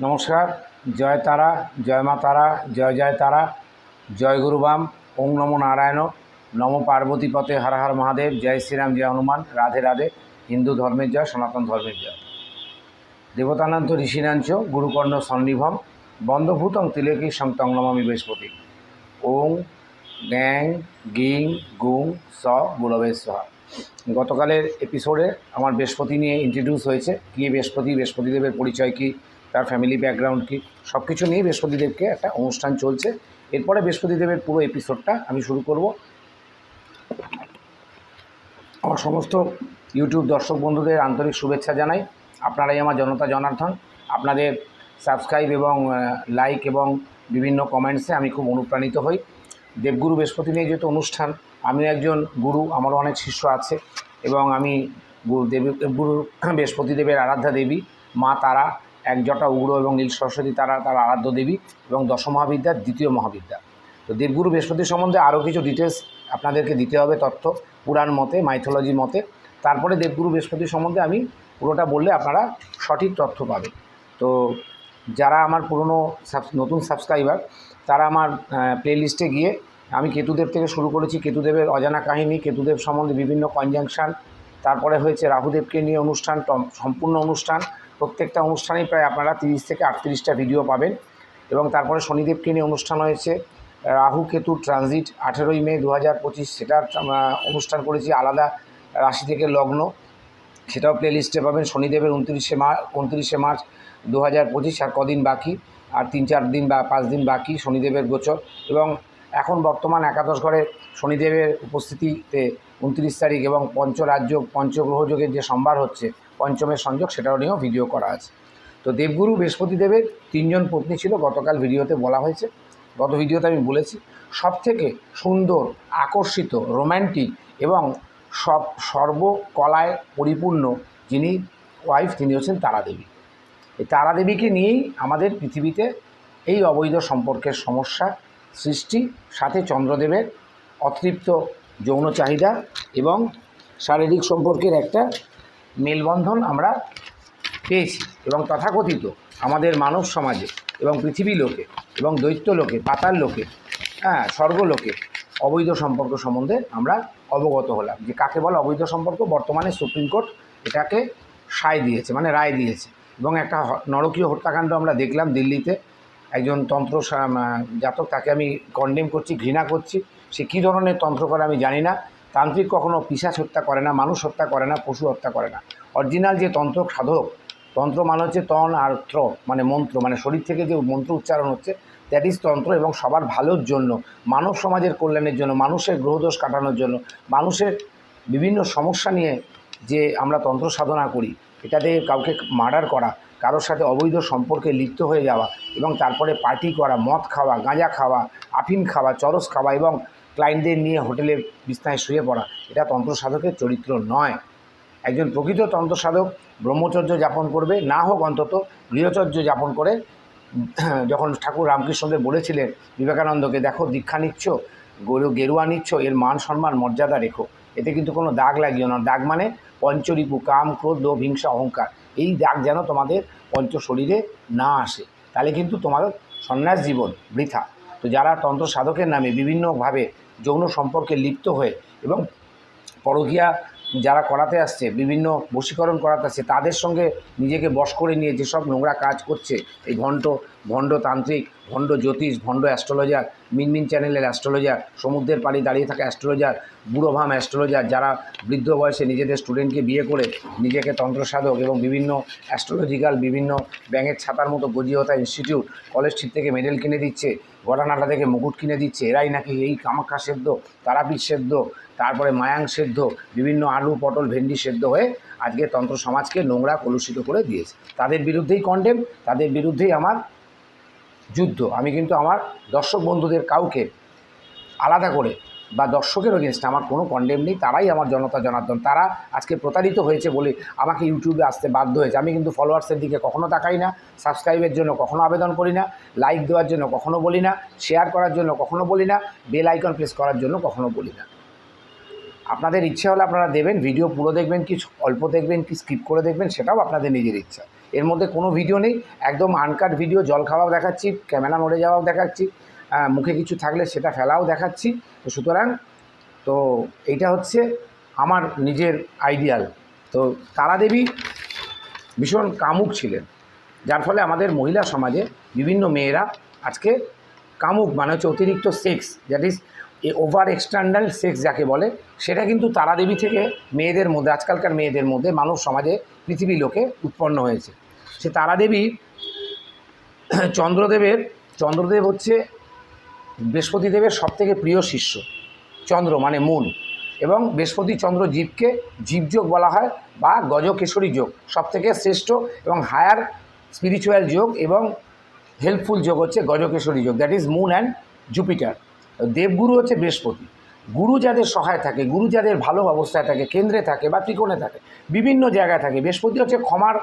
নমস্কার, জয় তারা, জয় মা তারা, জয় জয় তারা, জয় গুরুবাম ওং নমো নারায়ণ, নম পার্বতী পথে হর হর মহাদেব, জয় শ্রীরাম, জয় হনুমান, রাধে রাধে, হিন্দু ধর্মের জয়, সনাতন ধর্মের জয়। দেবতানন্ত ঋষিনাঞ্চ, গুরুকর্ণ সন্নিভম, বন্ধভূতং তিলেকী সংতং নমামি বৃহস্পতি। ওং গ্যাং গিং গুং স গুরবে সহা গতকালের এপিসোডে আমার বৃহস্পতি নিয়ে ইন্ট্রোডিউস হয়েছে। কী বৃহস্পতি, বৃহস্পতিদেবের পরিচয় কী? তার ফ্যামিলি ব্যাকগ্রাউন্ড কী সব কিছু নিয়ে বৃহস্পতিদেবকে একটা অনুষ্ঠান চলছে। এরপরে বৃহস্পতিদেবের পুরো এপিসোডটা আমি শুরু করব। আমার সমস্ত ইউটিউব দর্শক বন্ধুদের আন্তরিক শুভেচ্ছা জানাই। আপনারাই আমার জনতা জনার্দন। আপনাদের সাবস্ক্রাইব এবং লাইক এবং বিভিন্ন কমেন্টসে আমি খুব অনুপ্রাণিত হই। দেবগুরু বৃহস্পতি নিয়ে যেহেতু অনুষ্ঠান, আমিও একজন গুরু, আমারও অনেক শিষ্য আছে এবং আমি গুরু দেবী গুরু বৃহস্পতি দেবের আরাধ্যা দেবী, মা তারা একজটা উগ্র এবং নীল সরস্বতী তারা তার আরাধ্য দেবী এবং দশ মহাবিদ্যার দ্বিতীয় মহাবিদ্যা। তো দেবগুরু বৃহস্পতি সম্বন্ধে আরও কিছু ডিটেলস আপনাদেরকে দিতে হবে তথ্য, পুরাণ মতে মাইথোলজি মতে। তারপরে দেবগুরু বৃহস্পতি সম্বন্ধে আমি পুরোটা বললে আপনারা সঠিক তথ্য পাবেন। তো যারা আমার পুরনো নতুন সাবস্ক্রাইবার তারা আমার প্লেলিস্টে গিয়ে আমি কেতুদেব থেকে শুরু করেছি। কেতুদেবের অজানা কাহিনী, কেতুদেব সম্বন্ধে বিভিন্ন কনজাংশন তারপরে হয়েছে রাহুদেবকে নিয়ে অনুষ্ঠান সম্পূর্ণ অনুষ্ঠান প্রত্যেকটা অনুষ্ঠানেই প্রায় আপনারা তিরিশ থেকে আটত্রিশটা ভিডিও পাবেন এবং তারপরে শনিদেবকে নিয়ে অনুষ্ঠান হয়েছে। রাহু কেতু ট্রানজিট আঠেরোই মে দু হাজার পঁচিশ, সেটার অনুষ্ঠান করেছি আলাদা রাশি থেকে লগ্ন। সেটাও প্লে লিস্টে পাবেন শনিদেবের উনত্রিশে মার্চ উনত্রিশে মার্চ দু হাজার পঁচিশ, আর কদিন বাকি, আর তিন চার দিন বা পাঁচ দিন বাকি শনিদেবের গোচর। এবং এখন বর্তমান একাদশ ঘরে শনিদেবের উপস্থিতিতে উনত্রিশ তারিখ এবং পঞ্চরাজ্য পঞ্চগ্রহযোগের যে সম্ভার হচ্ছে পঞ্চমের সংযোগ সেটাও নিয়েও ভিডিও করা আছে। তো দেবগুরু বৃহস্পতি দেবের তিনজন পত্নী ছিল, গতকাল ভিডিওতে বলা হয়েছে। গত ভিডিওতে আমি বলেছি সব থেকে সুন্দর, আকর্ষিত রোম্যান্টিক এবং সব, সর্বকলায় পরিপূর্ণ যিনি ওয়াইফ তিনি হচ্ছেন তারাদেবী। এই তারাদেবীকে নিয়েই আমাদের পৃথিবীতে এই অবৈধ সম্পর্কের সমস্যা সৃষ্টি, সাথে চন্দ্রদেবের অতৃপ্ত যৌন চাহিদা এবং শারীরিক সম্পর্কের একটা মেলবন্ধন আমরা পেয়েছি এবং তথাকথিত আমাদের মানব সমাজে এবং পৃথিবী লোকে এবং দৈত্য লোকে, পাতাল লোকে হ্যাঁ স্বর্গলোকে অবৈধ সম্পর্ক সম্বন্ধে আমরা অবগত হলাম। যে কাকে বলে অবৈধ সম্পর্ক? বর্তমানে সুপ্রিম কোর্ট এটাকে সায় দিয়েছে মানে রায় দিয়েছে। এবং একটা নরকীয় হত্যাকাণ্ড আমরা দেখলাম দিল্লিতে। একজন তন্ত্র জাতক, তাকে আমি কন্ডেম করছি, ঘৃণা করছি। সে কী ধরনের তন্ত্র করে আমি জানি না। তান্ত্রিক কখনো পিসাচ হত্যা করে না, মানুষ হত্যা করে না, পশু হত্যা করে না। অরিজিনাল যে তন্ত্র সাধক, তন্ত্র মানে হচ্ছে তন আর ত্র মানে মন্ত্র মানে শরীর থেকে যে মন্ত্র উচ্চারণ হচ্ছে দ্যাট ইজ তন্ত্র এবং সবার ভালোর জন্য, মানব সমাজের কল্যাণের জন্য, মানুষের গ্রহদোষ কাটানোর জন্য, মানুষের বিভিন্ন সমস্যা নিয়ে যে আমরা তন্ত্র সাধনা করি, এটাতে কাউকে মার্ডার করা, কারোর সাথে অবৈধ সম্পর্কে লিপ্ত হয়ে যাওয়া এবং তারপরে পার্টি করা, মদ খাওয়া, গাঁজা খাওয়া, আফিম খাওয়া, চরস খাওয়া এবং ক্লায়েন্টদের নিয়ে হোটেলে বিস্তায় শুয়ে পড়া, এটা তন্ত্র সাধকের চরিত্র নয়। একজন প্রকৃত তন্ত্র সাধক ব্রহ্মচর্য যাপন করবে, না হোক অন্তত গৃহচর্য যাপন করে। যখন ঠাকুর রামকৃষ্ণদেব বলেছিলেন, বিবেকানন্দকে দেখো, দীক্ষা নিচ্ছ, গরু, গেরুয়া নিচ্ছ, এর মান সম্মান মর্যাদা রেখো। এতে কিন্তু কোনো দাগ লাগিও না। দাগ মানে পঞ্চরিপু, কাম, ক্রোধ, লোভ, হিংসা, অহংকার। এই দাগ যেন তোমাদের পঞ্চ শরীরে না আসে। তাহলে কিন্তু তোমাদের সন্ন্যাস জীবন বৃথা। তো যারা তন্ত্র সাধকের নামে বিভিন্নভাবে যৌন সম্পর্কে লিপ্ত হয়ে এবং পরকীয়া যারা করাতে আসছে, বিভিন্ন বশীকরণ করাতে আসছে, তাদের সঙ্গে নিজেকে বশ করে নিয়ে যেসব নোংরা কাজ করছে, এই ভণ্ড তান্ত্রিক, ভণ্ড জ্যোতিষ, ভণ্ড অ্যাস্ট্রোলজার, মিনমিন চ্যানেলের অ্যাস্ট্রোলজার, সমুদ্রের পাড়ে দাঁড়িয়ে থাকা অ্যাস্ট্রোলজার, বুড়োভাম অ্যাস্ট্রোলজার, যারা বৃদ্ধ বয়সে নিজেদের স্টুডেন্টকে বিয়ে করে নিজেকে তন্ত্র সাধক এবং বিভিন্ন অ্যাস্ট্রোলজিক্যাল বিভিন্ন ব্যাঙের ছাতার মতো গজিয়তা ইনস্টিটিউট কলেজ স্ট্রিট থেকে মেডেল কিনে দিচ্ছে গড়ানাটা থেকে মুকুট কিনে দিচ্ছে। এরাই নাকি এই কামাক্ষা সেদ্ধ, তারাপীঠ সেদ্ধ, তারপরে মায়াং সেদ্ধ, বিভিন্ন আলু, পটল, ভেন্ডি সেদ্ধ হয়ে আজকে তন্ত্র সমাজকে নোংরা, কলুষিত করে দিয়েছে। তাদের বিরুদ্ধেই কন্ডেম তাদের বিরুদ্ধেই আমার যুদ্ধ। আমি কিন্তু আমার দর্শক বন্ধুদের কাউকে আলাদা করে বা দর্শকের এগেনস্ট আমার কোনো কন্ডেম নেই, তারাই আমার জনতা জনার্দন। তারা আজকে প্রতারিত হয়েছে বলে আমাকে ইউটিউবে আসতে বাধ্য হয়েছে। আমি কিন্তু ফলোয়ার্সের দিকে কখনো তাকাই না সাবস্ক্রাইবের জন্য কখনো আবেদন করি না লাইক দেওয়ার জন্য কখনো বলি না শেয়ার করার জন্য কখনো বলি না বেল আইকন প্রেস করার জন্য কখনো বলি না। আপনাদের ইচ্ছা হলে আপনারা দেবেন ভিডিও পুরো দেখবেন, কি অল্প দেখবেন, কি স্কিপ করে দেখবেন, সেটাও আপনাদের নিজের ইচ্ছা। এর মধ্যে কোনো ভিডিও নেই, একদম আনকাট ভিডিও জল খাওয়াও দেখাচ্ছি ক্যামেরা মরে যাওয়াও দেখাচ্ছি। মুখে কিছু থাকলে সেটা ফেলাও দেখাচ্ছি। তো সুতরাং, তো এইটা হচ্ছে আমার নিজের আইডিয়াল। তো তারাদেবী ভীষণ কামুক ছিলেন, যার ফলে আমাদের মহিলা সমাজে বিভিন্ন মেয়েরা আজকে কামুক মানে হচ্ছে অতিরিক্ত sex that is a over external sex যাকে বলে, সেটা কিন্তু তারাদেবী থেকে মেয়েদের মধ্যে, আজকালকার মেয়েদের মধ্যে মানব সমাজে পৃথিবী লোকে উৎপন্ন হয়েছে। সে তারাদেবী চন্দ্রদেবের, চন্দ্রদেব হচ্ছে বৃহস্পতি দেবের সবথেকে প্রিয় শিষ্য, চন্দ্র মানে মুন এবং বৃহস্পতি চন্দ্র জীবকে জীবযোগ বলা হয় বা গজকেশরী যোগ, সবথেকে শ্রেষ্ঠ এবং হায়ার স্পিরিচুয়াল যোগ এবং হেল্পফুল যোগ হচ্ছে গজকেশরী যোগ that is moon and Jupiter দেবগুরু হচ্ছে বৃহস্পতি। গুরু যাদের সহায় থাকে, গুরু যাদের ভালো অবস্থায় থাকে, কেন্দ্রে থাকে বা ত্রিকোণে থাকে, বিভিন্ন জায়গায় থাকে, বৃহস্পতি হচ্ছে ক্ষমার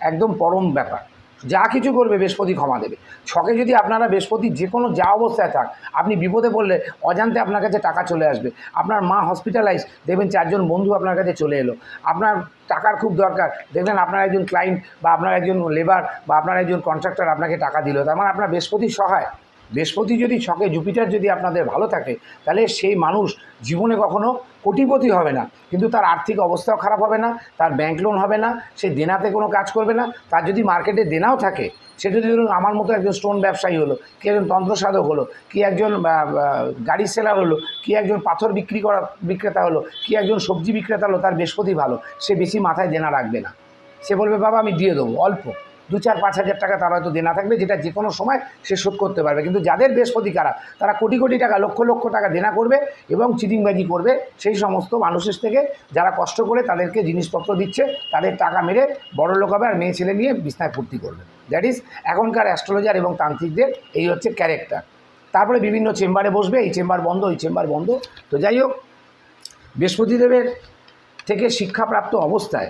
একদম পরম ব্যাপার। যা কিছু করবে বৃহস্পতি ক্ষমা দেবে। ছকে যদি আপনারা বৃহস্পতি যে কোনো যা অবস্থায় থাক, আপনি বিপদে পড়লে অজান্তে আপনার কাছে টাকা চলে আসবে। আপনার মা হসপিটালাইজ দেখবেন চারজন বন্ধু আপনার কাছে চলে এলো। আপনার টাকার খুব দরকার। দেখবেন আপনার একজন ক্লায়েন্ট বা আপনার একজন লেবার বা আপনার একজন কন্ট্রাক্টর আপনাকে টাকা দিল। তার মানে আপনার বৃহস্পতির সহায়। বৃহস্পতি যদি ছকে, জুপিটার যদি আপনাদের ভালো থাকে, তাহলে সেই মানুষ জীবনে কখনো কোটিপতি হবে না। কিন্তু তার আর্থিক অবস্থাও খারাপ হবে না, তার ব্যাংক লোন হবে না, সে দেনাতে কোনো কাজ করবে না, তার যদি মার্কেটে দেনাও থাকে, সে যদি ধরুন আমার মতো একজন স্টোন ব্যবসায়ী হলো, কি একজন তন্ত্রসাধক হলো, কি একজন গাড়ি সেলার হলো, কি একজন পাথর বিক্রি করা বিক্রেতা হলো, কি একজন সবজি বিক্রেতা হলো, তার বৃহস্পতি ভালো, সে বেশি মাথায় দেনা রাখবে না। সে বলবে, বাবা, আমি দিয়ে দেবো, অল্প। দু চার পাঁচ হাজার টাকা তার হয়তো দেনা থাকবে, যেটা যে কোনো সময় সে শোধ করতে পারবে। কিন্তু যাদের বৃহস্পতি খারাপ তারা কোটি কোটি টাকা, লক্ষ লক্ষ টাকা দেনা করবে এবং চিটিংবাজি করবে। সেই সমস্ত মানুষের থেকে যারা কষ্ট করে তাদেরকে জিনিসপত্র দিচ্ছে, তাদের টাকা মেরে বড় লোক হবে আর মেয়ে ছেলে নিয়ে বিছনায় ফুর্তি করবে। দ্যাট ইজ এখনকার অ্যাস্ট্রোলজার এবং তান্ত্রিকদের এই হচ্ছে ক্যারেক্টার তারপরে বিভিন্ন চেম্বারে বসবে, এই চেম্বার বন্ধ এই চেম্বার বন্ধ। তো যাই হোক, বৃহস্পতিদেবের থেকে শিক্ষাপ্রাপ্ত অবস্থায়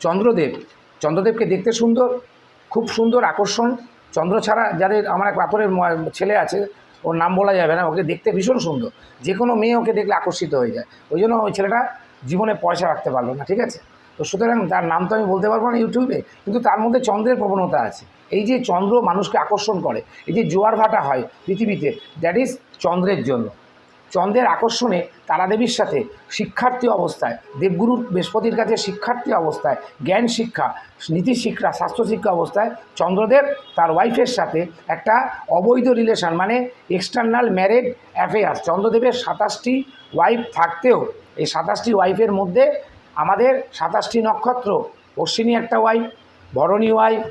চন্দ্রদেব, চন্দ্রদেবকে দেখতে সুন্দর। খুব সুন্দর আকর্ষণ। চন্দ্র ছাড়া যাদের আমার এক পাথরের ছেলে আছে, ওর নাম বলা যাবে না, ওকে দেখতে ভীষণ সুন্দর। যে কোনো মেয়ে ওকে দেখলে আকর্ষিত হয়ে যায়। ওই জন্য ওই ছেলেটা জীবনে পয়সা রাখতে পারল না, ঠিক আছে? তো সুতরাং তার নাম তো আমি বলতে পারব না ইউটিউবে, কিন্তু তার মধ্যে চন্দ্রের প্রবণতা আছে। এই যে চন্দ্র মানুষকে আকর্ষণ করে, এই যে জোয়ার ভাটা হয় পৃথিবীতে দ্যাট ইজ চন্দ্রের জন্য। চন্দ্রের আকর্ষণে তারাদেবীর সাথে শিক্ষার্থী অবস্থায়, দেবগুরুর বৃহস্পতির কাছে শিক্ষার্থী অবস্থায়, জ্ঞান শিক্ষা, নীতি শিক্ষা, স্বাস্থ্য শিক্ষা অবস্থায় চন্দ্রদেব তার ওয়াইফের সাথে একটা অবৈধ রিলেশন মানে এক্সটার্নাল ম্যারেড অ্যাফেয়ার্স চন্দ্রদেবের সাতাশটি ওয়াইফ থাকতেও, এই সাতাশটি ওয়াইফের মধ্যে আমাদের সাতাশটি নক্ষত্র, অশ্বিনী একটা ওয়াইফ ভরণী ওয়াইফ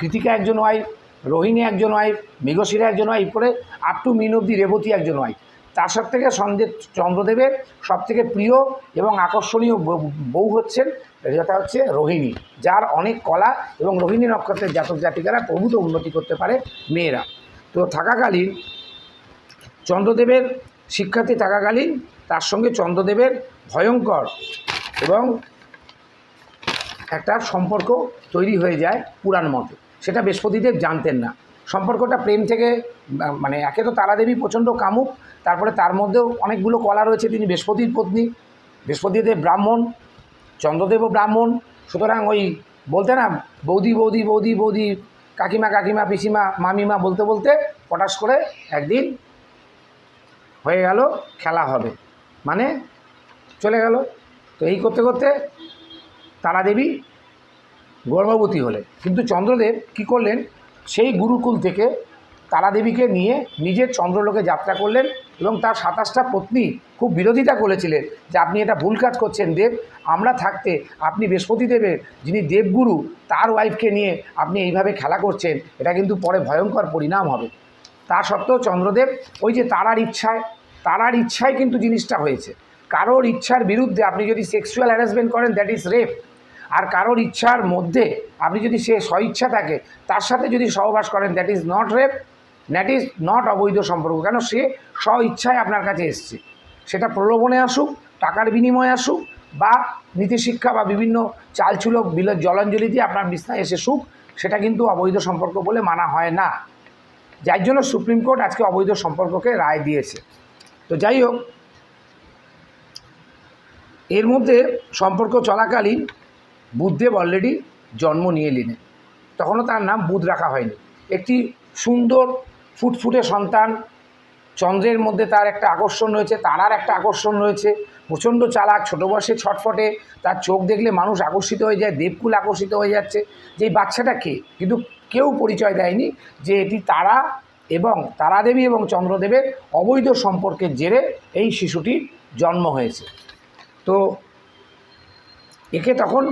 কৃতিকা একজন ওয়াইফ রোহিণী একজন ওয়াইফ মৃগশিরা একজন ওয়াইফ করে আপ টু মিন অব্দি রেবতী একজন ওয়াইফ তার সব থেকে সন্দেহ চন্দ্রদেবের সব থেকে প্রিয় এবং আকর্ষণীয় বউ- বউ হচ্ছেন, যেটা হচ্ছে রোহিণী, যার অনেক কলা এবং রোহিণী নক্ষত্রের জাতক জাতিকারা প্রভূত উন্নতি করতে পারে মেয়েরা। তো থাকাকালীন চন্দ্রদেবের শিক্ষার্থী থাকাকালীন তার সঙ্গে চন্দ্রদেবের ভয়ঙ্কর এবং একটা সম্পর্ক তৈরি হয়ে যায় পুরাণ মতে। সেটা বৃহস্পতিদেব জানতেন না। সম্পর্কটা প্রেম থেকে মানে একে তো তারাদেবী প্রচণ্ড কামুক, তারপরে তার মধ্যেও অনেকগুলো কলা রয়েছে, তিনি বৃহস্পতির পত্নী বৃহস্পতিদেব ব্রাহ্মণ চন্দ্রদেবও ব্রাহ্মণ, সুতরাং ওই বলতে না, বৌদি বৌদি বৌদি বৌদি, কাকিমা কাকিমা, পিসিমা, মামিমা বলতে বলতে পটাশ করে একদিন হয়ে গেল, খেলা হবে। মানে চলে গেল। তো এই করতে করতে তারাদেবী গর্ভবতী হলেন। কিন্তু চন্দ্রদেব কি করলেন? সেই গুরুকুল থেকে তারাদেবীকে নিয়ে নিজের চন্দ্রলোকে যাত্রা করলেন এবং তার সাতাশটা পত্নী খুব বিরোধিতা করেছিলেন যে আপনি এটা ভুল কাজ করছেন, দেব। আমরা থাকতে আপনি বৃহস্পতি দেবের যিনি দেবগুরু, তার ওয়াইফকে নিয়ে আপনি এইভাবে খেলা করছেন, এটা কিন্তু পরে ভয়ঙ্কর পরিণাম হবে। তা সত্ত্বেও চন্দ্রদেব ওই যে তারার ইচ্ছায় তারার ইচ্ছায় কিন্তু জিনিসটা হয়েছে। কারোর ইচ্ছার বিরুদ্ধে আপনি যদি সেক্সুয়াল হ্যারাসমেন্ট করেন দ্যাট ইজ রেপ আর কারোর ইচ্ছার মধ্যে আপনি যদি সে স্বইচ্ছা থাকে, তার সাথে যদি সহবাস করেন that is not rape that is not অবৈধ সম্পর্ক। কেন? সে স্ব ইচ্ছায় আপনার কাছে এসছে। সেটা প্রলোভনে আসুক, টাকার বিনিময়ে আসুক, বা নীতিশিক্ষা বা বিভিন্ন চালচুলক বিল জলাঞ্জলি দিয়ে আপনার বিছনায় এসে সুখ সেটা কিন্তু অবৈধ সম্পর্ক বলে মানা হয় না। যার জন্য সুপ্রিম কোর্ট আজকে অবৈধ সম্পর্ককে রায় দিয়েছে। তো যাই হোক, এর মধ্যে সম্পর্ক চলাকালীন বুদ্ধদেব অলরেডি জন্ম নিয়ে নিলেন তখনও তার নাম বুধ রাখা হয়নি। একটি সুন্দর, ফুটফুটে সন্তান, চন্দ্রের মধ্যে তার একটা আকর্ষণ রয়েছে তারার একটা আকর্ষণ রয়েছে। প্রচণ্ড চালাক, ছোটো বয়সে ছটফটে, তার চোখ দেখলে মানুষ আকর্ষিত হয়ে যায়, দেবকুল আকর্ষিত হয়ে যাচ্ছে। যে বাচ্চাটা কে? কিন্তু কেউ পরিচয় দেয়নি যে এটি তারা এবং তারাদেবী এবং চন্দ্রদেবের অবৈধ সম্পর্কের জেরে এই শিশুটির জন্ম হয়েছে। তো একে তখন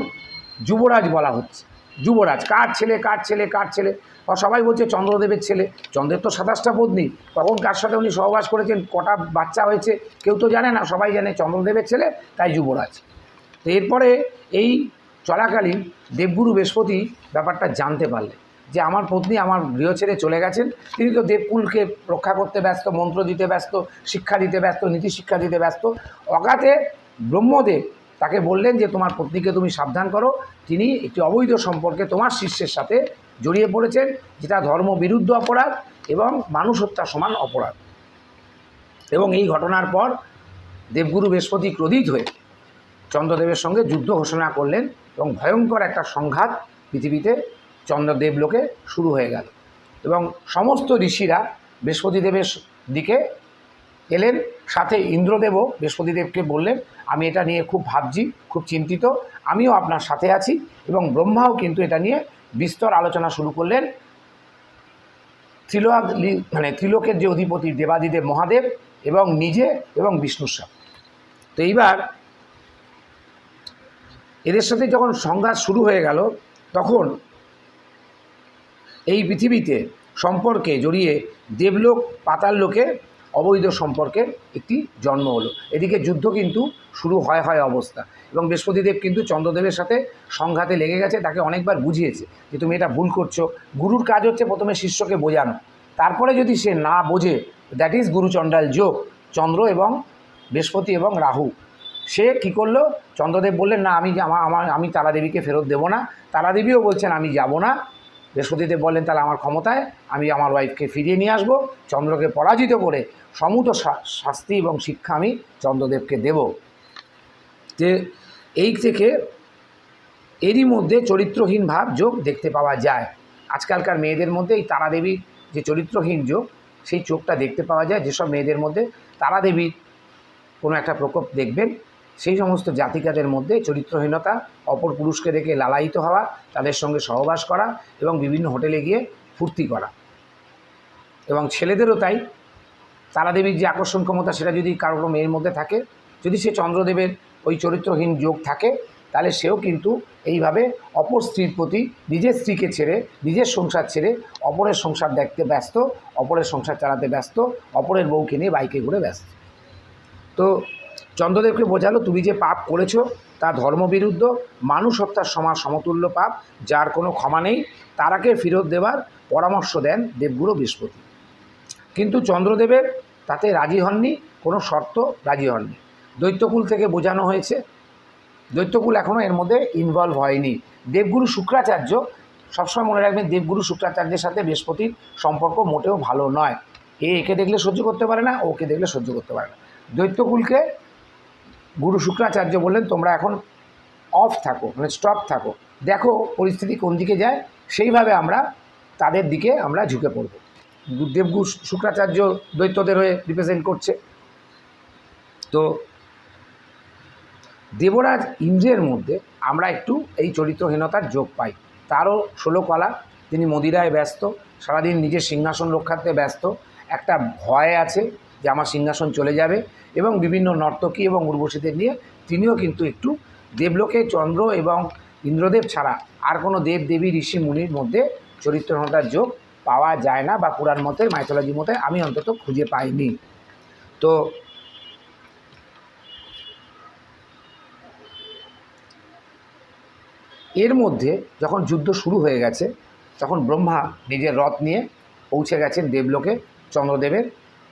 যুবরাজ বলা হচ্ছে। যুবরাজ, কার ছেলে কার ছেলে কার ছেলে? আর সবাই বলছে চন্দ্রদেবের ছেলে। চন্দ্রের তো সাতাশটা পত্নী তখন কার সাথে উনি সহবাস করেছেন? কটা বাচ্চা হয়েছে? কেউ তো জানে না, সবাই জানে চন্দ্রদেবের ছেলে, তাই যুবরাজ। তো এরপরে এই চলাকালীন দেবগুরু বৃহস্পতি ব্যাপারটা জানতে পারলেন যে আমার পত্নী আমার গৃহ ছেড়ে চলে গেছেন। তিনি তো দেবকুলকে রক্ষা করতে ব্যস্ত, মন্ত্র দিতে ব্যস্ত, শিক্ষা দিতে ব্যস্ত, নীতি শিক্ষা দিতে ব্যস্ত। অগাতে ব্রহ্মদেব তাকে বললেন যে তোমার পত্নীকে তুমি সাবধান করো। তিনি একটি অবৈধ সম্পর্কে তোমার শিষ্যের সাথে জড়িয়ে পড়েছেন, যেটা ধর্ম বিরুদ্ধ অপরাধ এবং মানুষ হত্যা সমান অপরাধ। এবং এই ঘটনার পর দেবগুরু বৃহস্পতি ক্রোধিত হয়ে চন্দ্রদেবের সঙ্গে যুদ্ধ ঘোষণা করলেন এবং ভয়ঙ্কর একটা সংঘাত পৃথিবীতে চন্দ্রদেব লোকে শুরু হয়ে গেল। এবং সমস্ত ঋষিরা বৃহস্পতিদেবের দিকে এলেন, সাথে ইন্দ্রদেবও বৃহস্পতিদেবকে বললেন, আমি এটা নিয়ে খুব ভাবছি, খুব চিন্তিত, আমিও আপনার সাথে আছি। এবং ব্রহ্মাও কিন্তু এটা নিয়ে বিস্তর আলোচনা শুরু করলেন। ত্রিলোক মানে ত্রিলোকের যে অধিপতি দেবাদিদেব মহাদেব এবং নিজে এবং বিষ্ণুস্বাম তো এইবার এদের সাথে যখন সংঘাত শুরু হয়ে গেল, তখন এই পৃথিবীতে সম্পর্কে জড়িয়ে দেবলোক পাতাল লোকে অবৈধ সম্পর্কের একটি জন্ম হলো। এদিকে যুদ্ধ কিন্তু শুরু হয় হয় অবস্থা। এবং বৃহস্পতিদেব কিন্তু চন্দ্রদেবের সাথে সংঘাতে লেগে গেছে, তাকে অনেকবার বুঝিয়েছে যে তুমি এটা ভুল করছ। গুরুর কাজ হচ্ছে প্রথমে শিষ্যকে বোঝানো। তারপরে যদি সে না বোঝে দ্যাট ইজ গুরুচণ্ডাল যোগ, চন্দ্র এবং বৃহস্পতি এবং রাহু, সে কী করল? চন্দ্রদেব বললেন, না, আমি আমার আমি তারাদেবীকে ফেরত দেবো না। তারাদেবীও বলছেন, আমি যাব না। বৃহস্পতিদেব বললেন, তাহলে আমার ক্ষমতায় আমি আমার ওয়াইফকে ফিরিয়ে নিয়ে আসব, চন্দ্রকে পরাজিত করে সমুত শাস্তি এবং শিক্ষা আমি চন্দ্রদেবকে দেব। যে এই থেকে এরই মধ্যে চরিত্রহীন ভাব যোগ দেখতে পাওয়া যায়। আজকালকার মেয়েদের মধ্যে এই তারাদেবীর যে চরিত্রহীন যোগ, সেই চোখটা দেখতে পাওয়া যায়। যেসব মেয়েদের মধ্যে তারাদেবীর কোনো একটা প্রকোপ দেখবেন সেই সমস্ত জাতিকাদের মধ্যে চরিত্রহীনতা, অপর পুরুষকে দেখে লালায়িত হওয়া, তাদের সঙ্গে সহবাস করা এবং বিভিন্ন হোটেলে গিয়ে ফুর্তি করা। এবং ছেলেদেরও তাই। তারাদেবীর যে আকর্ষণ ক্ষমতা, সেটা যদি কারও কোনো মেয়ের মধ্যে থাকে, যদি সে চন্দ্রদেবের ওই চরিত্রহীন যোগ থাকে, তাহলে সেও কিন্তু এইভাবে অপর স্ত্রীর প্রতি নিজের স্ত্রীকে ছেড়ে, নিজের সংসার ছেড়ে অপরের সংসার দেখতে ব্যস্ত, অপরের সংসার চালাতে ব্যস্ত, অপরের বউকে নিয়ে বাইকে ঘুরে ব্যস্ত। তো চন্দ্রদেবকে বোঝালো, তুমি যে পাপ করেছ তা ধর্মবিরুদ্ধ, মানুষ হত্যার সমাজ সমতুল্য পাপ, যার কোনো ক্ষমা নেই, তারাকে ফেরত দেওয়ার পরামর্শ দেন দেবগুরু বৃহস্পতি। কিন্তু চন্দ্রদেবের তাতে রাজি হননি, কোনো শর্ত রাজি হননি। দৈত্যকুল থেকে বোঝানো হয়েছে, দৈত্যকুল এখনও এর মধ্যে ইনভলভ হয়নি। দেবগুরু শুক্রাচার্য, সবসময় মনে রাখবেন দেবগুরু শুক্রাচার্যের সাথে বৃহস্পতির সম্পর্ক মোটেও ভালো নয়। এ একে দেখলে সহ্য করতে পারে না ওকে দেখলে সহ্য করতে পারে না। দৈত্যকুলকে গুরু শুক্রাচার্য বললেন, তোমরা এখন অফ থাকো মানে স্টপ থাকো। দেখো পরিস্থিতি কোন দিকে যায়, সেইভাবে আমরা তাদের দিকে আমরা ঝুঁকে পড়ব। দেবগুরু শুক্রাচার্য দৈত্যদের হয়ে রিপ্রেজেন্ট করছে। তো দেবরাজ ইন্দ্রের মধ্যে আমরা একটু এই চরিত্রহীনতার যোগ পাই। তারও ষোলো কলা, তিনি মদিরায় ব্যস্ত, সারাদিন নিজের সিংহাসন রক্ষার্থে ব্যস্ত, একটা ভয় আছে যে আমার সিংহাসন চলে যাবে এবং বিভিন্ন নর্তকী এবং উর্বশীদের নিয়ে তিনিও কিন্তু একটু দেবলোকে চন্দ্র এবং ইন্দ্রদেব ছাড়া আর কোনো দেব দেবী ঋষি, মুনির মধ্যে চরিত্রহীনতার যোগ পাওয়া যায় না বা পুরাণ মতে, মাইথোলজি মতে আমি অন্তত খুঁজে পাইনি। তো এর মধ্যে যখন যুদ্ধ শুরু হয়ে গেছে, তখন ব্রহ্মা নিজের রথ নিয়ে পৌঁছে গেছেন দেবলোকে, চন্দ্রদেবের।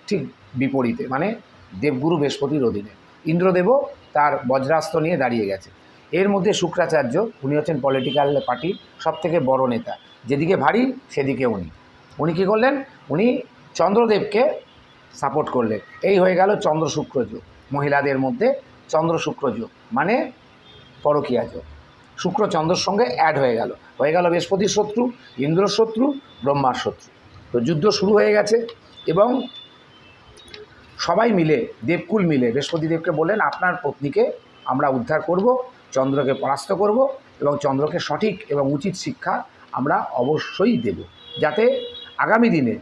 ঠিক বিপরীতে মানে দেবগুরু বৃহস্পতির অধীনে। ইন্দ্রদেবও তার বজ্রাস্ত্র নিয়ে দাঁড়িয়ে গেছে। এর মধ্যে শুক্রাচার্য, উনি হচ্ছেন পলিটিক্যাল পার্টির সব থেকে বড় নেতা। যেদিকে ভারী, সেদিকে উনি। উনি কী করলেন? উনি চন্দ্রদেবকে সাপোর্ট করলেন। এই হয়ে গেল চন্দ্র শুক্র যোগ। মহিলাদের মধ্যে চন্দ্র শুক্র যোগ মানে পরকীয়া যোগ। শুক্র চন্দ্রর সঙ্গে অ্যাড হয়ে গেল। হয়ে গেল বৃহস্পতির শত্রু, ইন্দ্রর শত্রু, ব্রহ্মার শত্রু। তো যুদ্ধ শুরু হয়ে গেছে এবং সবাই মিলে, দেবকুল মিলে বৃহস্পতি দেবকে বললেন, আপনার পত্নীকে আমরা উদ্ধার করব, চন্দ্রকে পরাস্ত করব এবং চন্দ্রকে সঠিক এবং উচিত শিক্ষা আমরা অবশ্যই দেব। যাতে আগামী দিনে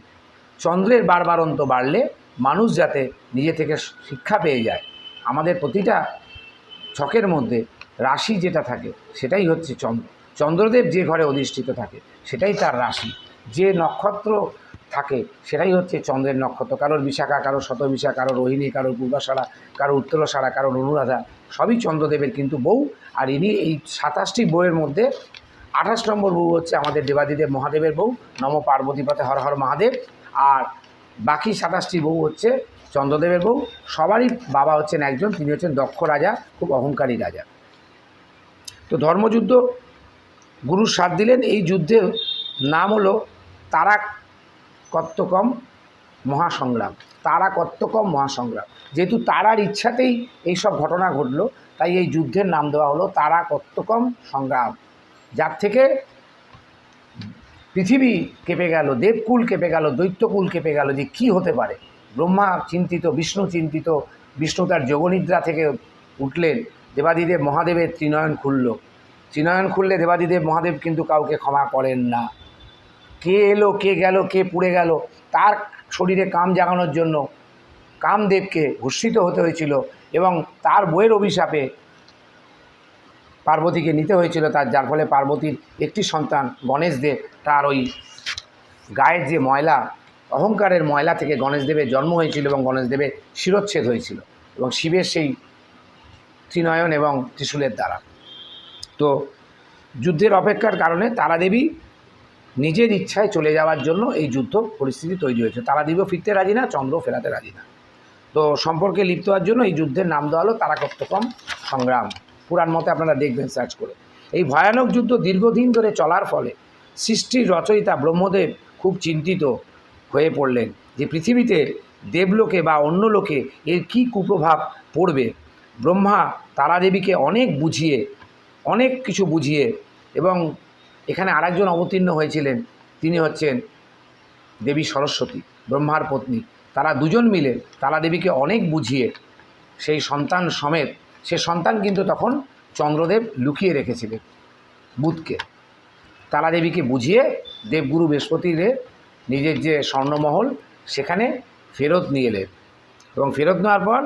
চন্দ্রের বারবারন্ত বাড়লে মানুষ যাতে নিজে থেকে শিক্ষা পেয়ে যায়। আমাদের প্রতিটা ছকের মধ্যে রাশি যেটা থাকে, সেটাই হচ্ছে চন্দ্র। চন্দ্রদেব যে ঘরে অধিষ্ঠিত থাকে, সেটাই তার রাশি। যে নক্ষত্র থাকে, সেটাই হচ্ছে চন্দ্রের নক্ষত্র। কারোর বিশাখা, কারোর শতবিশা, কারোর রোহিণী, কারোর পূর্বাশারা, কারোর উত্তরসারা কারোর অনুরাধা, সবই চন্দ্রদেবের কিন্তু বউ। আর ইনি এই সাতাশটি বউয়ের মধ্যে আঠাশ নম্বর বউ হচ্ছে আমাদের দেবাদিদেব মহাদেবের বউ, নম পার্বতীপথে হর হর মহাদেব। আর বাকি সাতাশটি বউ হচ্ছে চন্দ্রদেবের বউ। সবারই বাবা হচ্ছেন একজন, তিনি হচ্ছেন দক্ষ রাজা, খুব অহংকারী রাজা। তো ধর্মযুদ্ধ গুরু সাথ দিলেন। এই যুদ্ধের নাম হলো তারা কত্তকম মহাসংগ্রাম, তারা কত্তকম মহাসংগ্রাম। যেহেতু তারার ইচ্ছাতেই এই সব ঘটনা ঘটলো, তাই এই যুদ্ধের নাম দেওয়া হলো তারা কত্তকম সংগ্রাম। যার থেকে পৃথিবী কেঁপে গেল, দেবকুল কেঁপে গেল, দৈত্যকুল কেঁপে গেল যে কি হতে পারে। ব্রহ্মা চিন্তিত, বিষ্ণু চিন্তিত, বিষ্ণু তার যোগনিদ্রা থেকে উঠলেন, দেবাদিদেব মহাদেবের ত্রিনয়ন খুলল। ত্রিনয়ন খুললে দেবাদিদেব মহাদেব কিন্তু কাউকে ক্ষমা করেন না। কে এলো, কে গেল, কে পুড়ে গেল, তার শরীরে কাম জাগানোর জন্য কামদেবকে ভূষিত হতে হয়েছিল এবং তার বইয়ের অভিশাপে পার্বতীকে নিতে হয়েছিল তার, যার ফলে পার্বতীর একটি সন্তান গণেশদেব তার ওই গায়ের যে ময়লা, অহংকারের ময়লা থেকে গণেশদেবের জন্ম হয়েছিল এবং গণেশদেবের শিরচ্ছেদ হয়েছিল এবং শিবের সেই ত্রিনয়ন এবং ত্রিশূলের দ্বারা। তো যুদ্ধের অপেক্ষার কারণে তারাদেবী নিজের ইচ্ছায় চলে যাওয়ার জন্য এই যুদ্ধ পরিস্থিতি তৈরি হয়েছে। তারাদেবীও ফিরতে রাজি না চন্দ্র ফেরাতে রাজি না। তো সম্পর্কে লিপ্ত হওয়ার জন্য এই যুদ্ধের নাম দেওয়া হলো তারাকত্তকম সংগ্রাম। পুরাণ মতে আপনারা দেখবেন সার্চ করে। এই ভয়ানক যুদ্ধ দীর্ঘদিন ধরে চলার ফলে সৃষ্টির রচয়িতা ব্রহ্মদেব খুব চিন্তিত হয়ে পড়লেন যে পৃথিবীতে দেবলোকে বা অন্য লোকে এর কী কুপ্রভাব পড়বে। ব্রহ্মা তারাদেবীকে অনেক বুঝিয়ে, অনেক কিছু বুঝিয়ে এবং এখানে আরেকজন অবতীর্ণ হয়েছিলেন, তিনি হচ্ছেন দেবী সরস্বতী, ব্রহ্মার পত্নী। তারা দুজন মিলে তারাদেবীকে অনেক বুঝিয়ে সেই সন্তান সমেত, সে সন্তান কিন্তু তখন চন্দ্রদেব লুকিয়ে রেখেছিলেন বুধকে। তারাদেবীকে বুঝিয়ে দেবগুরু বৃহস্পতিরে নিজের যে স্বর্ণমহল, সেখানে ফেরত নিয়ে এলেন। এবং ফেরত নেওয়ার পর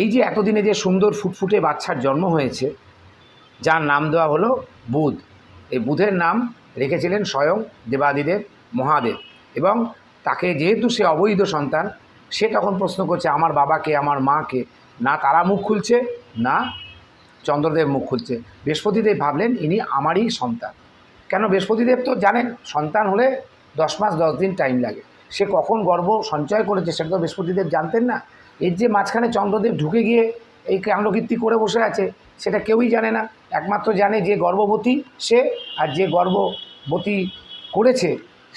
এই যে এতদিনে যে সুন্দর ফুটফুটে বাচ্চার জন্ম হয়েছে, যার নাম দেওয়া হলো বুধ। এই বুধের নাম রেখেছিলেন স্বয়ং দেবাদিদেব মহাদেব এবং তাকে যেহেতু সে অবৈধ সন্তান, সে তখন প্রশ্ন করছে, আমার বাবাকে, আমার মাকে না তারা মুখ খুলছে, না চন্দ্রদেব মুখ খুলছে? বৃহস্পতিদেব ভাবলেন, ইনি আমারই সন্তান। কেন? বৃহস্পতিদেব তো জানেন, সন্তান হলে দশ মাস, দশ দিন টাইম লাগে। সে কখন গর্ব সঞ্চয় করেছে সেটা তো বৃহস্পতিদেব জানতেন না। এর যে মাঝখানে চন্দ্রদেব ঢুকে গিয়ে এই কাণ্ডকীর্তি করে বসে আছে, সেটা কেউই জানে না। একমাত্র জানে যে গর্ভবতী সে আর যে গর্ভবতী করেছে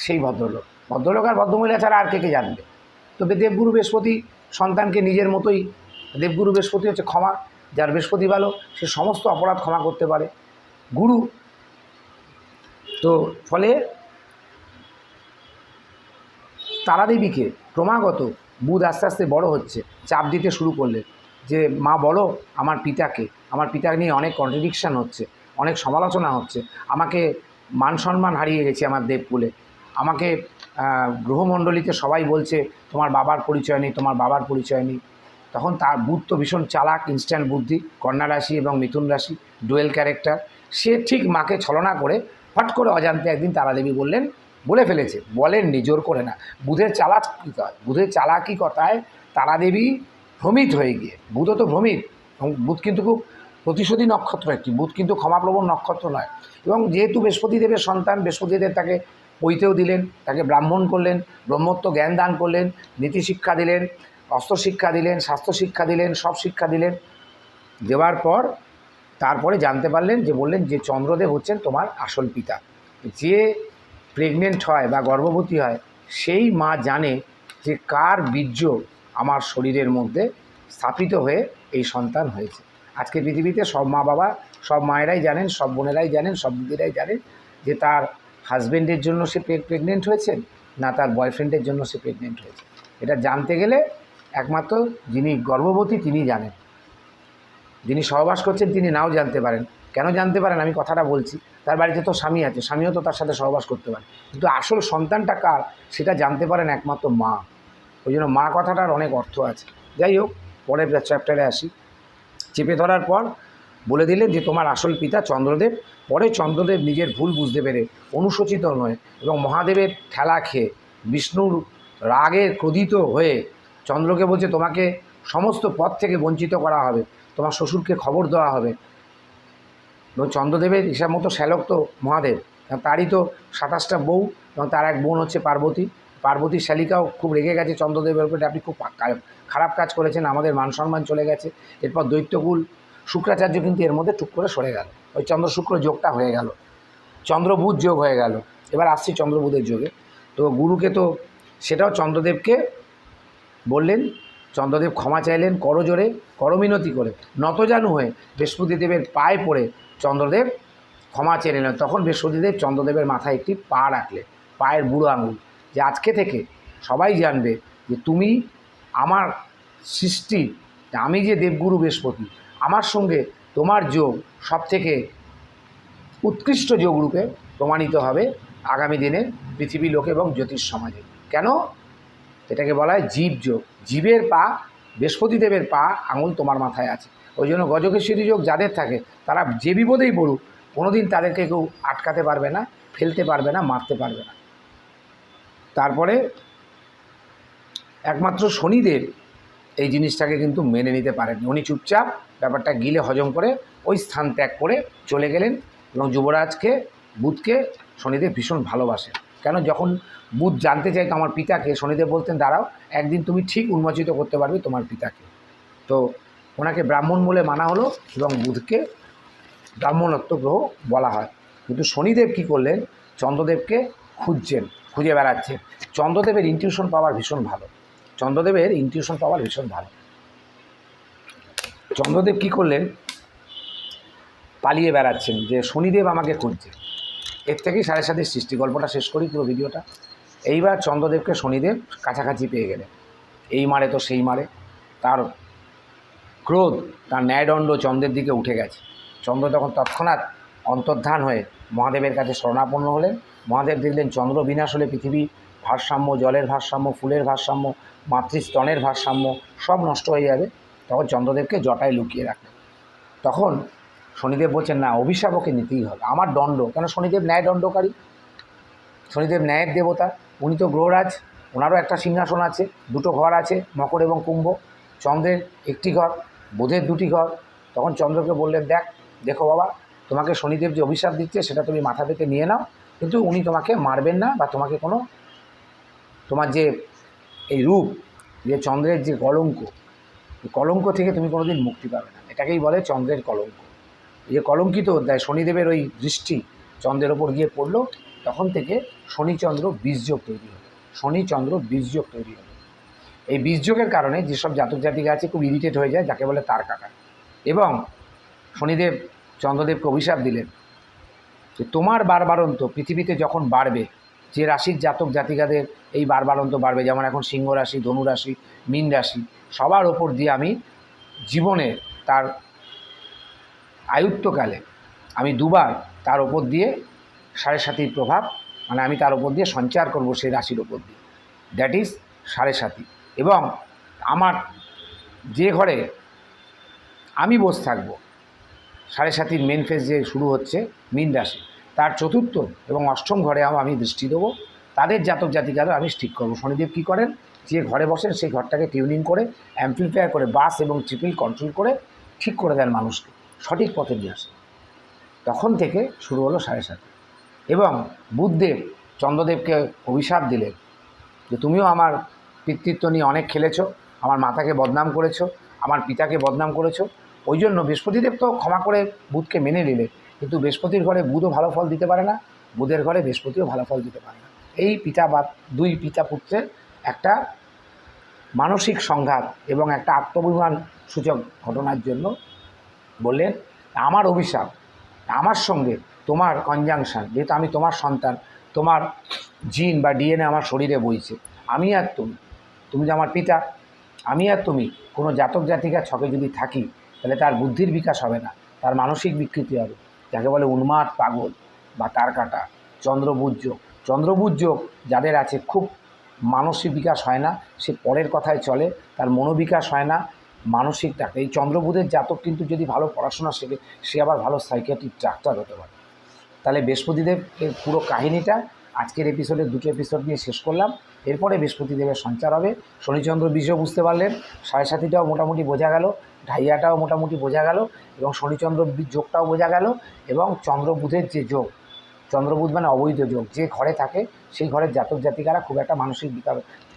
সেই ভদ্রলোক। ভদ্রলোক আর ভদ্রমহিলা ছাড়া আর কে কে জানবে? তবে দেবগুরু বৃহস্পতি সন্তানকে নিজের মতোই, দেবগুরু বৃহস্পতি হচ্ছে ক্ষমা, যার বৃহস্পতি ভালো, সে সমস্ত অপরাধ ক্ষমা করতে পারে। গুরু, তো ফলে তারাদেবীকে ক্রমাগত বুধ আস্তে আস্তে বড় হচ্ছে, চাপ দিতে শুরু করলেন। যে, মা, বলো, আমার পিতাকে। আমার পিতাকে নিয়ে অনেক কন্ট্রাডিকশান হচ্ছে, অনেক সমালোচনা হচ্ছে। আমাকে মান সম্মান হারিয়ে গেছি আমার দেবকুলে। আমাকে গ্রহমণ্ডলীতে সবাই বলছে, তোমার বাবার পরিচয় নেই, তোমার বাবার পরিচয় নেই। তখন তার বুধ তো ভীষণ চালাক ইনস্ট্যান্ট বুদ্ধি, কন্যা রাশি এবং মিথুন রাশি ডুয়েল ক্যারেক্টার সে ঠিক মাকে ছলনা করে, ফট করে অজান্তে একদিন তারাদেবী বললেন, বলে ফেলেছে, বলেননি, জোর করে না। বুধের চালাক কী কথা বুধের চালাকি কথায় তারাদেবী ভ্রমিত হয়ে গিয়ে, বুধও তো ভ্রমিত বুধ কিন্তু খুব প্রতিশোধী নক্ষত্র একটি, বুধ কিন্তু ক্ষমাপ্রবণ নক্ষত্র নয়। এবং যেহেতু বৃহস্পতিদেবের সন্তান, বৃহস্পতিদেব তাকে পৈতেও দিলেন, তাকে ব্রাহ্মণ করলেন, ব্রহ্মত্ব জ্ঞান দান করলেন, নীতি শিক্ষা দিলেন, অস্ত্র শিক্ষা দিলেন, স্বাস্থ্য শিক্ষা দিলেন, সব শিক্ষা দিলেন, দেওয়ার পর তারপরে জানতে পারলেন যে, বললেন যে, চন্দ্রদেব হচ্ছেন তোমার আসল পিতা। যে প্রেগনেন্ট হয় বা গর্ভবতী হয়, সেই মা জানে যে কার বীর্য আমার শরীরের মধ্যে স্থাপিত হয়ে এই সন্তান হয়েছে। আজকে পৃথিবীতে সব মা বাবা, সব মায়েরাই জানেন, সব বোনেরাই জানেন, সব দিদিরাই জানেন যে তার হাজব্যান্ডের জন্য সে প্রেগনেন্ট হয়েছে না তার বয়ফ্রেন্ডের জন্য সে প্রেগনেন্ট হয়েছে। এটা জানতে গেলে একমাত্র যিনি গর্ভবতী তিনি জানেন। যিনি সহবাস করছেন তিনি নাও জানতে পারেন। কেন জানতে পারেন? আমি কথাটা বলছি। তার বাড়িতে তো স্বামী আছে, স্বামীও তো তার সাথে সহবাস করতে পারে। কিন্তু আসল সন্তানটা কার? সেটা জানতে পারেন একমাত্র মা। ওই জন্য মা কথাটার অনেক অর্থ আছে। যাই হোক, পরের চ্যাপ্টারে আসি। চেপে ধরার পর বলে দিলেন যে, তোমার আসল পিতা চন্দ্রদেব। পরে চন্দ্রদেব নিজের ভুল বুঝতে পেরে অনুশোচিত নয় এবং মহাদেবের ঠেলা খেয়ে বিষ্ণুর রাগে ক্রোধিত হয়ে চন্দ্রকে বলছে, তোমাকে সমস্ত পথ থেকে বঞ্চিত করা হবে। তোমার শ্বশুরকে খবর দেওয়া হবে। এবং চন্দ্রদেবের হিসাব মতো শ্যালক তো মহাদেব। তারই তো সাতাশটা বউ এবং তার এক বোন হচ্ছে পার্বতী। পার্বতী শালিকাও খুব রেগে গেছে চন্দ্রদেবের উপরে, আপনি খুব খারাপ কাজ করেছেন, আমাদের মান সম্মান চলে গেছে। এরপর দৈত্যকুল, শুক্রাচার্য কিন্তু এর মধ্যে টুক করে সরে গেল। ওই চন্দ্র শুক্র যোগটা হয়ে গেল। চন্দ্রবুধ যোগ হয়ে গেল। এবার আসছি চন্দ্রবুধের যোগে। তো গুরুকে তো, সেটাও চন্দ্রদেবকে বললেন, চন্দ্রদেব ক্ষমা চাইলেন করজোরে করমিনতি করে। নতজানু হয়ে বৃহস্পতিদেবের পায়ে পড়ে চন্দ্রদেব ক্ষমা চেয়ে নিলেন। তখন বৃহস্পতিদেব চন্দ্রদেবের মাথায় একটি পা রাখলেন, পায়ের বুড়ো আঙুল। যে আজকে থেকে সবাই জানবে যে তুমি আমার সৃষ্টি আমি যে দেবগুরু বৃহস্পতি, আমার সঙ্গে তোমার যোগ সব থেকে উৎকৃষ্ট যোগরূপে প্রমাণিত হবে আগামী দিনে পৃথিবী লোকে এবং জ্যোতিষ সমাজে। কেন? এটাকে বলা হয় জীব যোগ। জীবের পা বৃহস্পতিদেবের পা আঙুল তোমার মাথায় আছে। ওই জন্য গজকেশ্বরী যোগ যাদের থাকে, তারা যে বিপদেই পড়ুক, কোনোদিন তাদেরকে কেউ আটকাতে পারবে না, ফেলতে পারবে না, মারতে পারবে না। তারপরে একমাত্র শনিদেব এই জিনিসটাকে কিন্তু মেনে নিতে পারেন উনি চুপচাপ ব্যাপারটা গিলে হজম করে ওই স্থান ত্যাগ করে চলে গেলেন এবং যুবরাজকে, বুধকে শনিদেব ভীষণ ভালোবাসে কেন? যখন বুধ জানতে চাইতো আমার পিতাকে, শনিদেব বলতেন, দাঁড়াও, একদিন তুমি ঠিক উন্মোচিত করতে পারবে তোমার পিতাকে। তো ওনাকে ব্রাহ্মণ বলে মানা হলো এবং বুধকে ব্রাহ্মণত্ব গ্রহ বলা হয়। কিন্তু শনিদেব কী করলেন? চন্দ্রদেবকে খুঁজছেন। খুঁজে বেড়াচ্ছে। চন্দ্রদেবের ইনটিউশন পাওয়ার ভীষণ ভালো। চন্দ্রদেবের ইনটিউশন পাওয়ার ভীষণ ভালো। চন্দ্রদেব কী করলেন? পালিয়ে বেড়াচ্ছেন যে শনিদেব আমাকে খুঁজছে। এর থেকেই সাড়ে সাতের সৃষ্টি। গল্পটা শেষ করি পুরো ভিডিওটা। এইবার চন্দ্রদেবকে শনিদেব কাছাকাছি পেয়ে গেলেন। এই মারে তো সেই মারে। তার ক্রোধ, তার ন্যায়দণ্ড চন্দ্রের দিকে উঠে গেছে। চন্দ্র তখন তৎক্ষণাৎ অন্তর্ধান হয়ে মহাদেবের কাছে শরণাপন্ন হলেন। মহাদেব দেখলেন চন্দ্র বিনাশ হলে পৃথিবী, ভারসাম্য, জলের ভারসাম্য, ফুলের ভারসাম্য, মাতৃস্তনের ভারসাম্য সব নষ্ট হয়ে যাবে। তখন চন্দ্রদেবকে জটায় লুকিয়ে রাখলেন। তখন শনিদেব বলছেন, না অভিশাপ ওকে নিতেই হবে। আমার দণ্ড। কেন? শনিদেব ন্যায় দণ্ডকারী। শনিদেব ন্যায়ের দেবতা। উনি তো গ্রহরাজ। ওনারও একটা সিংহাসন আছে, দুটো ঘর আছে, মকর এবং কুম্ভ। চন্দ্রের একটি ঘর, বুধের দুটি ঘর। তখন চন্দ্রকে বললেন, দেখ, দেখো বাবা, তোমাকে শনিদেব যে অভিশাপ দিচ্ছে, সেটা তুমি মাথা পেতে নিয়ে নাও। কিন্তু উনি তোমাকে মারবেন না বা তোমাকে কোনো তোমার যে এই রূপ, যে চন্দ্রের যে কলঙ্ক কলঙ্ক থেকে তুমি কোনোদিন মুক্তি পাবে না। এটাকেই বলে চন্দ্রের কলঙ্ক। যে কলঙ্কিত অধ্যায় শনিদেবের ওই দৃষ্টি চন্দ্রের ওপর গিয়ে পড়ল, তখন থেকে শনিচন্দ্র বীজযোগ তৈরি হবে শনিচন্দ্র বীজযোগ তৈরি হবে এই বীজযোগের কারণে যেসব জাতক জাতিকা আছে খুব ইরিটেট হয়ে যায়, যাকে বলে তার কাটা এবং শনিদেব, চন্দ্রদেবকে অভিশাপ দিলেন। যে তোমার বারবারন্ত পৃথিবীতে যখন বাড়বে, যে রাশির জাতক জাতিকাদের এই বারবারন্ত বাড়বে, যেমন এখন সিংহ রাশি, ধনু রাশি, মীন রাশি, সবার ওপর দিয়ে আমি জীবনে তার আয়ুত্বকালে আমি দুবার তার ওপর দিয়ে সাড়ে সাতির প্রভাব মানে আমি তার ওপর দিয়ে সঞ্চার করব সেই রাশির ওপর দিয়ে। দ্যাট ইজ সাড়ে সাতি। এবং আমার যে ঘরে আমি বসে থাকব সাড়ে সাতির মেন ফেজ যে শুরু হচ্ছে, মীন রাশি। তার চতুর্থ এবং অষ্টম ঘরে আমি দৃষ্টি দেবো। তাদের জাতক জাতিকারও আমি ঠিক করব। শনিদেব কী করেন? যে ঘরে বসেন, সেই ঘরটাকে টিউনিং করে অ্যাম্পলিফায়ার করে বাস এবং ট্রিপল কন্ট্রোল করে, ঠিক করে দেন মানুষকে। সঠিক পথে নিয়ে আসে তখন থেকে শুরু হলো সাড়ে সাতি। এবং বুদ্ধদেব, চন্দ্রদেবকে অভিশাপ দিলেন যে, তুমিও আমার পিতৃত্ব নিয়ে অনেক খেলেছো, আমার মাতাকে বদনাম করেছ, আমার পিতাকে বদনাম করেছ ওই জন্য বৃহস্পতিদেব তো ক্ষমা করে বুধকে মেনে নিলে। কিন্তু বৃহস্পতির ঘরে বুধও ভালো ফল দিতে পারে না, বুধের ঘরে বৃহস্পতিও ভালো ফল দিতে পারে না। এই পিতা বা দুই পিতা পুত্রের একটা মানসিক সংঘাত এবং একটা আত্মবিমান সূচক ঘটনার জন্য বললেন, আমার অভিশাপ, আমার সঙ্গে তোমার কনজাংশন যেহেতু আমি তোমার সন্তান, তোমার জিন বা ডিএনএ আমার শরীরে বইছে, আমি আর তুমি তুমি যে আমার পিতা, আমি আর তুমি কোনো জাতক জাতিকার ছকে যদি থাকি তাহলে তার বুদ্ধির বিকাশ হবে না, তার মানসিক বিকৃতি হবে। যাকে বলে উন্মাদ পাগল বা তার কাটা, চন্দ্রবুজ চন্দ্রবুজ যাদের আছে খুব মানসিক বিকাশ হয় না, সে পরের কথায় চলে, তার মনোবিকাশ হয় না, মানসিক ডাক্তার এই চন্দ্রবুধের জাতক কিন্তু যদি ভালো পড়াশোনা শেখে, সে আবার ভালো সাইকিয়াট্রিক ডাক্তার হতে পারে। তাহলে বৃহস্পতিদেব এর পুরো কাহিনীটা আজকের এপিসোডে দুটো এপিসোড নিয়ে শেষ করলাম। এরপরে বৃহস্পতিদেবের সঞ্চার হবে। শনিচন্দ্র বীজও বুঝতে পারলেন, সাড়ে সাতিটাও মোটামুটি বোঝা গেল, ঢাইয়াটাও মোটামুটি বোঝা গেল এবং শনিচন্দ্র যোগটাও বোঝা গেল এবং চন্দ্রবুধের যে যোগ, চন্দ্রবুধ মানে অবৈধ যোগ, যে ঘরে থাকে সেই ঘরের জাতক জাতিকারা খুব একটা মানসিক বিকাশ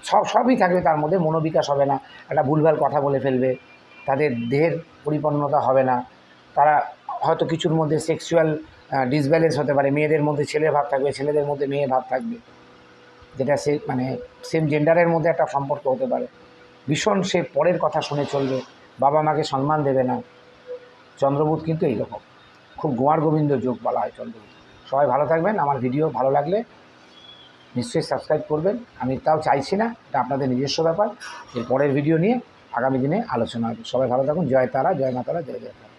সব, সবই থাকবে তার মধ্যে, মনোবিকাশ হবে না, একটা ভুলভাল কথা বলে ফেলবে, তাদের দেহের পরিপূর্ণতা হবে না, তারা হয়তো কিছুর মধ্যে সেক্সুয়াল ডিসব্যালেন্স হতে পারে, মেয়েদের মধ্যে ছেলের ভাব থাকবে, ছেলেদের মধ্যে মেয়ে ভাব থাকবে। যেটা সে মানে সেম জেন্ডারের মধ্যে একটা সম্পর্ক হতে পারে। ভীষণ সে পরের কথা শুনে চলবে, বাবা মাকে সম্মান দেবে না। চন্দ্রবোধ কিন্তু এইরকম। খুব গোয়ার গোবিন্দ যোগ বলা হয় চন্দ্রবোধ সবাই ভালো থাকবেন, আমার ভিডিও ভালো লাগলে নিশ্চয়ই সাবস্ক্রাইব করবেন। আমি তাও চাইছি না, এটা আপনাদের নিজস্ব ব্যাপার। এর পরের ভিডিও নিয়ে আগামী দিনে আলোচনা হবে। সবাই ভালো থাকুন, জয় তারা, জয় মা তারা জয় জয় তারা।